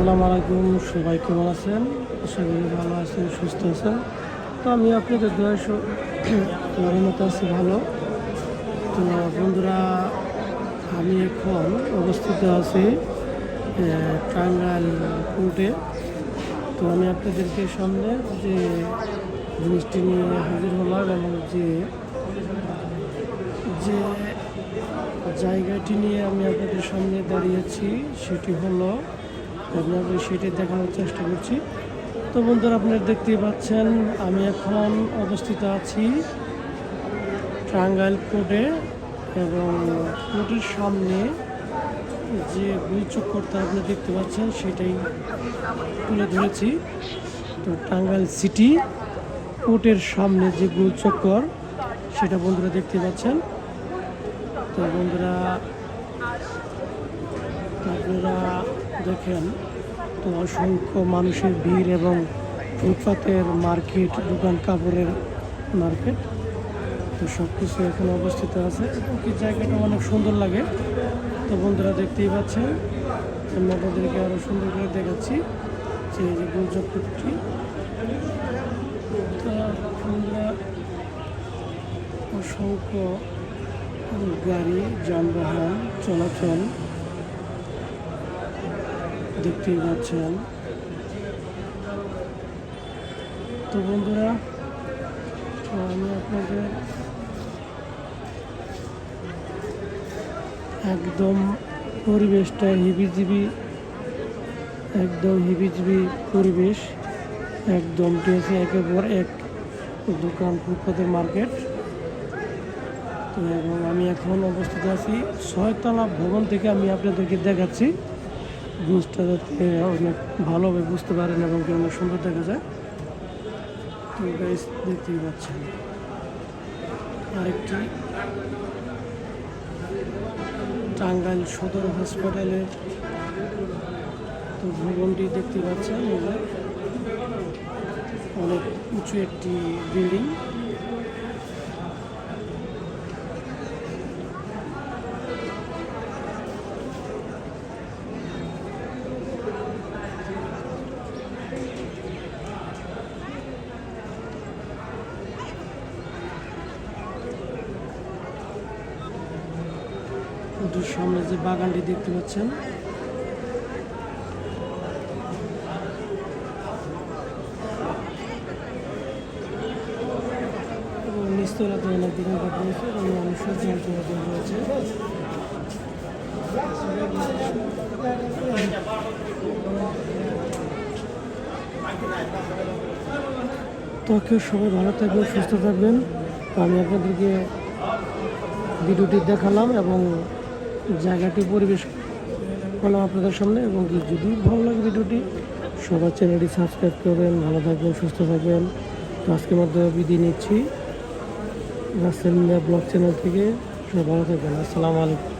আসসালামু আলাইকুম, সবাই কেমন আছেন? আশা করি ভালো আছেন, সুস্থ আছেন। তো আমি আপনাদের দয়াস মতো আছি ভালো। তো বন্ধুরা, আমি এখন অবস্থিত আছি টাঙ্গাইল কোর্টে। তো আমি আপনাদেরকে সামনে যে জিনিসটি নিয়ে হাজির হলাম এবং যে যে জায়গাটি নিয়ে আমি আপনাদের সামনে দাঁড়িয়েছি সেটি হলো আপনাদের সেটি দেখানোর চেষ্টা করছি। তো বন্ধুরা আপনারা দেখতেই পাচ্ছেন, আমি এখন অবস্থিত আছি টাঙ্গাইল কোর্টে এবং কোর্টের সামনে যে গুলচক্করটা আপনি দেখতে পাচ্ছেন, সেটাই তুলে ধরেছি। তো টাঙ্গাইল সিটি কোর্টের সামনে যে গোলচক্কর সেটা বন্ধুরা দেখতে পাচ্ছেন। তো বন্ধুরা, আপনারা দেখেন, তো অসংখ্য মানুষের ভিড় এবং ফুটপাতের মার্কেট, দোকান কাপড়ের মার্কেট, তো সব কিছু এখানে অবস্থিত আছে। কি জায়গাটা অনেক সুন্দর লাগে। তো বন্ধুরা দেখতেই পাচ্ছেন, আমি আপনাদেরকে আরও সুন্দর করে দেখাচ্ছি যে এই যে তো অসংখ্য গাড়ি, যানবাহন, চলাচল দেখতেই পাচ্ছেন। তো বন্ধুরা আমি আপনাদের একদম পরিবেশটা হিবিজিবি, একদম হিবিজিবি পরিবেশ, একদম দিয়েছে একের পর এক দোকান ফুটপাতের মার্কেট। এবং আমি এখন অবস্থিত আছি ছয়তলা ভবন থেকে আমি আপনাদেরকে দেখাচ্ছি। জিনিসটা অনেক ভালোভাবে বুঝতে পারেন এবং অনেক সুন্দর দেখা যায়। তো গাইস দেখতেই পাচ্ছেন। আরেকটি টাঙ্গাইল সদর হাসপাতালের তো ভবনটি দেখতে পাচ্ছেন অনেক উঁচু একটি বিল্ডিং। ওটার সামনে যে বাগানটি দেখতে পাচ্ছেন। এবং মানুষের সবাই ভালো থাকবেন, সুস্থ থাকবেন। আমি আপনাদেরকে ভিডিওটি দেখালাম এবং জায়গাটি পরিবেশ করলাম আপনাদের সামনে এবং যদি ভালো লাগে ভিডিওটি, সবার চ্যানেলটি সাবস্ক্রাইব করবেন, ভালো থাকবেন, সুস্থ থাকবেন। তো আজকের মধ্যে বিধি নিচ্ছি। রাসেল ব্লগ চ্যানেল থেকে সবাই ভালো থাকবেন। আসসালামু আলাইকুম।